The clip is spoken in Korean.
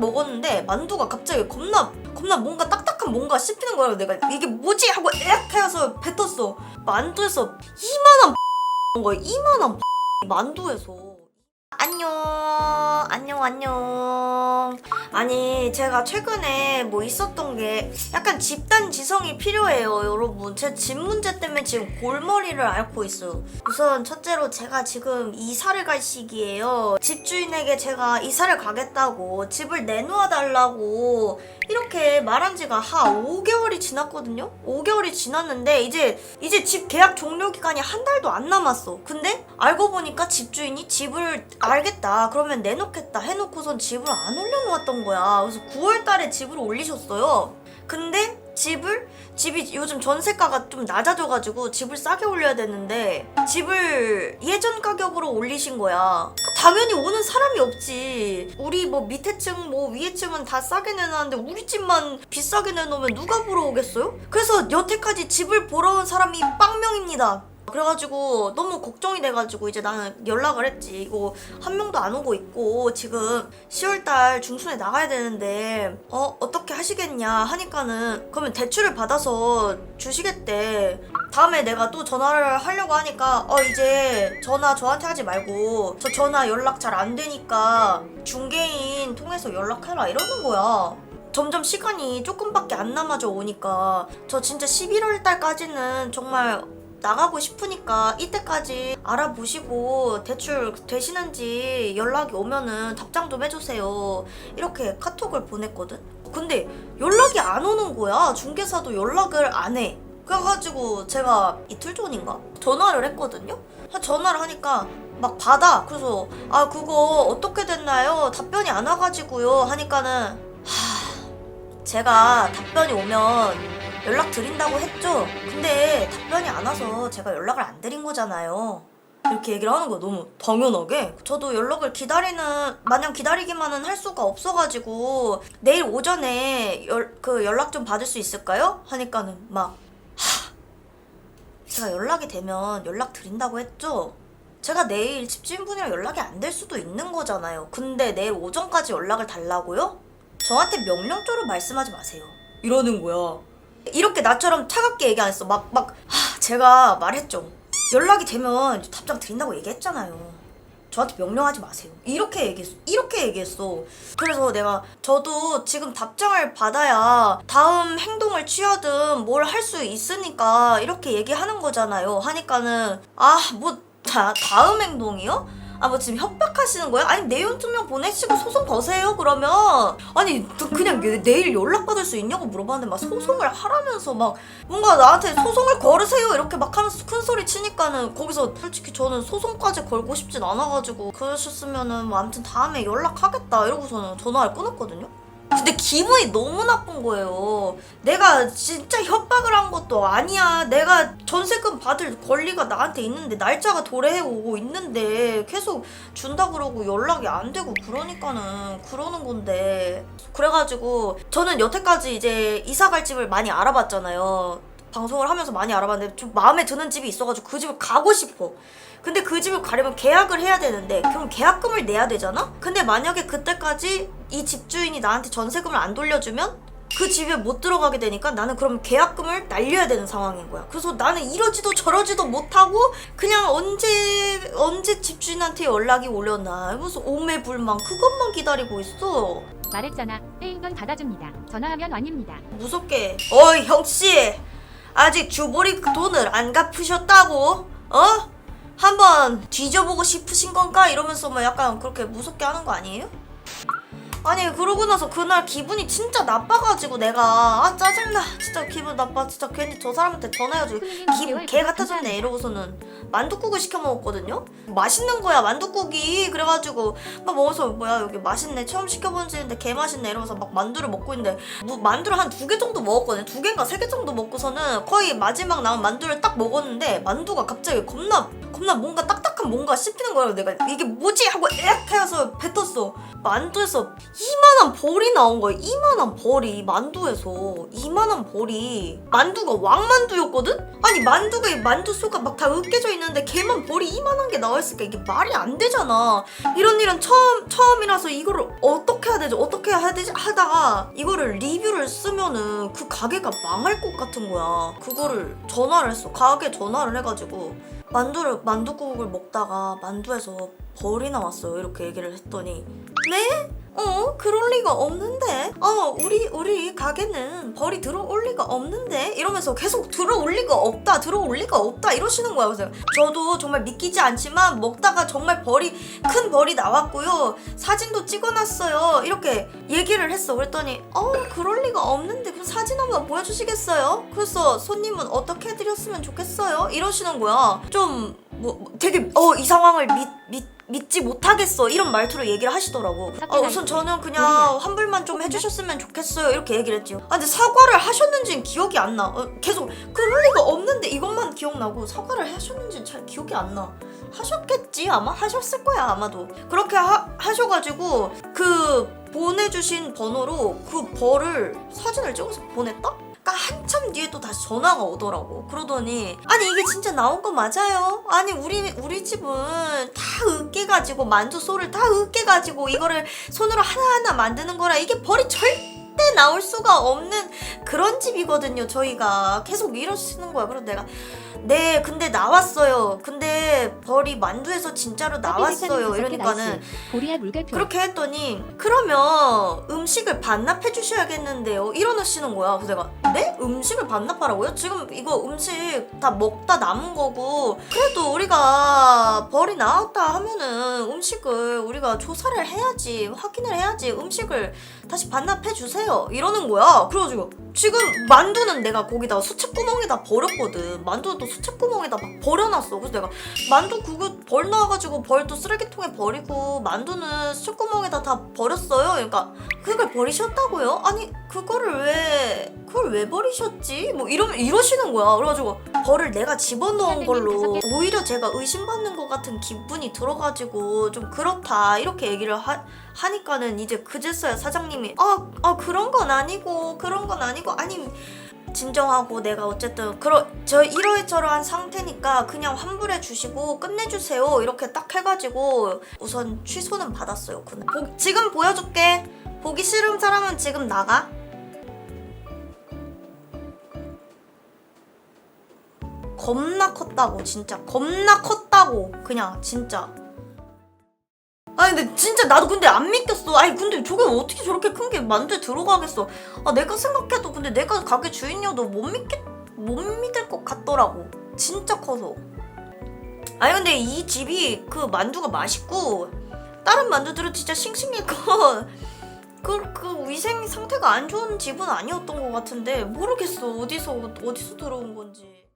먹었는데 만두가 갑자기 겁나 겁나 뭔가 딱딱한 뭔가 씹히는 거야. 내가 이게 뭐지? 하고 에악 해서 뱉었어. 만두에서 이만한 거야 이만한 만두에서 안녕. 안녕 안녕. 아니 제가 최근에 뭐 있었던 게 약간 집단 지성이 필요해요 여러분. 제 집 문제 때문에 지금 골머리를 앓고 있어요. 우선 첫째로 제가 지금 이사를 갈 시기예요. 집주인에게 제가 이사를 가겠다고 집을 내놓아 달라고 이렇게 말한 지가 한 5개월이 지났거든요? 5개월이 지났는데 이제 이제 집 계약 종료 기간이 한 달도 안 남았어. 근데 알고 보니까 집주인이 집을 알겠다 그러면 내놓겠다 해놓고선 집을 안 올려놓았던 거야. 그래서 9월 달에 집을 올리셨어요. 근데 집을 집이 요즘 전세가가 좀 낮아져가지고 집을 싸게 올려야 되는데 집을 예전 가격으로 올리신 거야. 당연히 오는 사람이 없지. 우리 뭐 밑에 층, 뭐 위에 층은 다 싸게 내놨는데 우리 집만 비싸게 내놓으면 누가 보러 오겠어요? 그래서 여태까지 집을 보러 온 사람이 빵명입니다. 그래가지고 너무 걱정이 돼가지고 이제 나는 연락을 했지. 이거 한 명도 안 오고 있고 지금 10월달 중순에 나가야 되는데 어 어떻게 하시겠냐 하니까는 그러면 대출을 받아서 주시겠대. 다음에 내가 또 전화를 하려고 하니까 어 이제 전화 저한테 하지 말고 저 전화 연락 잘 안 되니까 중개인 통해서 연락해라 이러는 거야. 점점 시간이 조금밖에 안 남아져 오니까 저 진짜 11월 달까지는 정말 나가고 싶으니까 이때까지 알아보시고 대출 되시는지 연락이 오면은 답장 좀 해주세요. 이렇게 카톡을 보냈거든. 근데 연락이 안 오는 거야. 중개사도 연락을 안 해. 그래가지고 제가 이틀 전인가 전화를 했거든요. 전화를 하니까 막 받아. 그래서 아 그거 어떻게 됐나요? 답변이 안 와가지고요. 하니까는 하 제가 답변이 오면 연락 드린다고 했죠. 근데 답변이 안 와서 제가 연락을 안 드린 거잖아요. 이렇게 얘기를 하는 거야 너무 당연하게 저도 연락을 기다리는 마냥 기다리기만은 할 수가 없어가지고 내일 오전에 열, 그 연락 좀 받을 수 있을까요? 하니까는 막 하, 제가 연락이 되면 연락 드린다고 했죠 제가 내일 집주인분이랑 연락이 안 될 수도 있는 거잖아요 근데 내일 오전까지 연락을 달라고요? 저한테 명령조로 말씀하지 마세요 이러는 거야 이렇게 나처럼 차갑게 얘기 안 했어 막막 제가 말했죠 연락이 되면 답장 드린다고 얘기했잖아요. 저한테 명령하지 마세요. 이렇게 얘기했어. 이렇게 얘기했어. 그래서 내가 저도 지금 답장을 받아야 다음 행동을 취하든 뭘 할 수 있으니까 이렇게 얘기하는 거잖아요. 하니까는 아 뭐 다음 행동이요? 아 뭐 지금 협박하시는 거예요? 아니 내용 증명 보내시고 소송 거세요 그러면 아니 너 그냥 내- 내일 연락 받을 수 있냐고 물어봤는데 막 소송을 하라면서 막 뭔가 나한테 소송을 걸으세요 이렇게 막 하면서 큰 소리 치니까는 거기서 솔직히 저는 소송까지 걸고 싶진 않아가지고 그러셨으면은 뭐 아무튼 다음에 연락하겠다 이러고서는 전화를 끊었거든요. 근데 기분이 너무 나쁜 거예요. 내가 진짜 협박을 한 것도 아니야. 내가 전세금 받을 권리가 나한테 있는데 날짜가 도래해 오고 있는데 계속 준다 그러고 연락이 안 되고 그러니까는 그러는 건데 그래가지고 저는 여태까지 이제 이사 갈 집을 많이 알아봤잖아요. 방송을 하면서 많이 알아봤는데 좀 마음에 드는 집이 있어가지고 그 집을 가고 싶어. 근데 그 집을 가려면 계약을 해야 되는데 그럼 계약금을 내야 되잖아? 근데 만약에 그때까지 이 집주인이 나한테 전세금을 안 돌려주면 그 집에 못 들어가게 되니까 나는 그럼 계약금을 날려야 되는 상황인 거야. 그래서 나는 이러지도 저러지도 못하고 그냥 언제 언제 집주인한테 연락이 오려나 무슨 오매불망 그것만 기다리고 있어. 말했잖아. 떼인 받아줍니다. 전화하면 완입니다. 무섭게. 어이 형씨 아직 주보리 그 돈을 안 갚으셨다고? 어? 한번 뒤져보고 싶으신 건가? 이러면서 막 약간 그렇게 무섭게 하는 거 아니에요? 아니 그러고 나서 그날 기분이 진짜 나빠가지고 내가. 아 짜증나. 진짜 기분 나빠. 진짜 괜히 저 사람한테 전화해가지고 기분 개 같아졌네. 이러고서는 만둣국을 시켜 먹었거든요? 맛있는 거야 만둣국이. 그래가지고 막 먹어서 뭐야 여기 맛있네. 처음 시켜본 집인데 개 맛있네. 이러면서 막 만두를 먹고 있는데 뭐 만두를 한 두 개 정도 먹었거든요. 두 개인가 세 개 정도 먹고서는 거의 마지막 남은 만두를 딱 먹었는데 만두가 갑자기 겁나 겁나 뭔가 딱딱한 뭔가 씹히는 거야 내가 이게 뭐지? 하고 이렇게 해서 만두에서 이만한 벌이 나온 거야. 이만한 벌이 만두에서 이만한 벌이 만두가 왕만두였거든? 아니 만두가 이 만두 속가 막 다 으깨져 있는데 걔만 벌이 이만한 게 나와있으니까? 이게 말이 안 되잖아. 이런 일은 처음 처음이라서 이거를 어떻게 해야 되지? 어떻게 해야 되지? 하다가 이거를 리뷰를 쓰면은 그 가게가 망할 것 같은 거야. 그거를 전화를 했어. 가게 전화를 해가지고 만두를 만두국을 먹다가 만두에서 벌이 나왔어요. 이렇게 얘기를 했더니. 네? 어? 그럴 리가 없는데? 어 우리 우리 가게는 벌이 들어올 리가 없는데? 이러면서 계속 들어올 리가 없다 들어올 리가 없다 이러시는 거야 그래서. 저도 정말 믿기지 않지만 먹다가 정말 벌이 큰 벌이 나왔고요. 사진도 찍어놨어요. 이렇게 얘기를 했어. 그랬더니 어 그럴 리가 없는데 그 사진 한번 보여주시겠어요? 그래서 손님은 어떻게 해드렸으면 좋겠어요? 이러시는 거야. 좀 뭐, 뭐 되게 어 이 상황을 믿, 믿, 믿지 못하겠어. 이런 말투로 얘기를 하시더라고. 어, 우선 저는 그냥 환불만 좀 해주셨으면 좋겠어요. 이렇게 얘기를 했지요. 아 근데 사과를 하셨는지는 기억이 안나. 어, 계속 그럴 리가 없는데 이것만 기억나고 사과를 하셨는지는 잘 기억이 안나. 하셨겠지 아마? 하셨을 거야 아마도. 그렇게 하, 하셔가지고 그 보내주신 번호로 그 벌을 사진을 찍어서 보냈다? 한참 뒤에 또 다시 전화가 오더라고. 그러더니 아니 이게 진짜 나온 거 맞아요? 아니 우리 우리 집은 다 으깨 가지고 만두 소를 다 으깨 가지고 이거를 손으로 하나하나 만드는 거라 이게 벌이 절대 나올 수가 없는 그런 집이거든요. 저희가 계속 이러시는 거야. 그래서 내가 네 근데 나왔어요. 근데 벌이 만두에서 진짜로 나왔어요. 이러니까는 물결표. 그렇게 했더니 그러면 음식을 반납해 주셔야겠는데요 이러시는 거야 그래서 내가 네? 음식을 반납하라고요? 지금 이거 음식 다 먹다 남은 거고 그래도 우리가 벌이 나왔다 하면은 음식을 우리가 조사를 해야지 확인을 해야지 음식을 다시 반납해 주세요 이러는 거야 그래가지고 지금 만두는 내가 거기다가 수채구멍에다 버렸거든 만두는 또 수채구멍에다 막 버려놨어 그래서 내가 만두 그거 벌 나와가지고 벌도 쓰레기통에 버리고 만두는 수구멍에다 다 버렸어요. 그러니까 그걸 버리셨다고요? 아니 그거를 왜 그걸 왜 버리셨지? 뭐 이러면 이러시는 거야. 그래가지고 벌을 내가 집어넣은 걸로 오히려 제가 의심받는 것 같은 기분이 들어가지고 좀 그렇다 이렇게 얘기를 하, 하니까는 이제 그제서야 사장님이 아, 아 그런 건 아니고 그런 건 아니고 아니 진정하고 내가 어쨌든 그러 저 이러이저러한 상태니까 그냥 환불해 주시고 끝내주세요. 이렇게 딱 해가지고 우선 취소는 받았어요 그날. 보- 지금 보여줄게. 보기 싫은 사람은 지금 나가. 겁나 컸다고 진짜. 겁나 컸다고. 그냥 진짜 진짜 나도 근데 안 믿겼어. 아니 근데 저게 어떻게 저렇게 큰 게 만두에 들어가겠어? 아 내가 생각해도 근데 내가 가게 주인이어도 못 믿겠 못 믿을 것 같더라고. 진짜 커서. 아니 근데 이 집이 그 만두가 맛있고 다른 만두들은 진짜 싱싱했고 그, 그 위생 상태가 안 좋은 집은 아니었던 것 같은데 모르겠어. 어디서 어디서 들어온 건지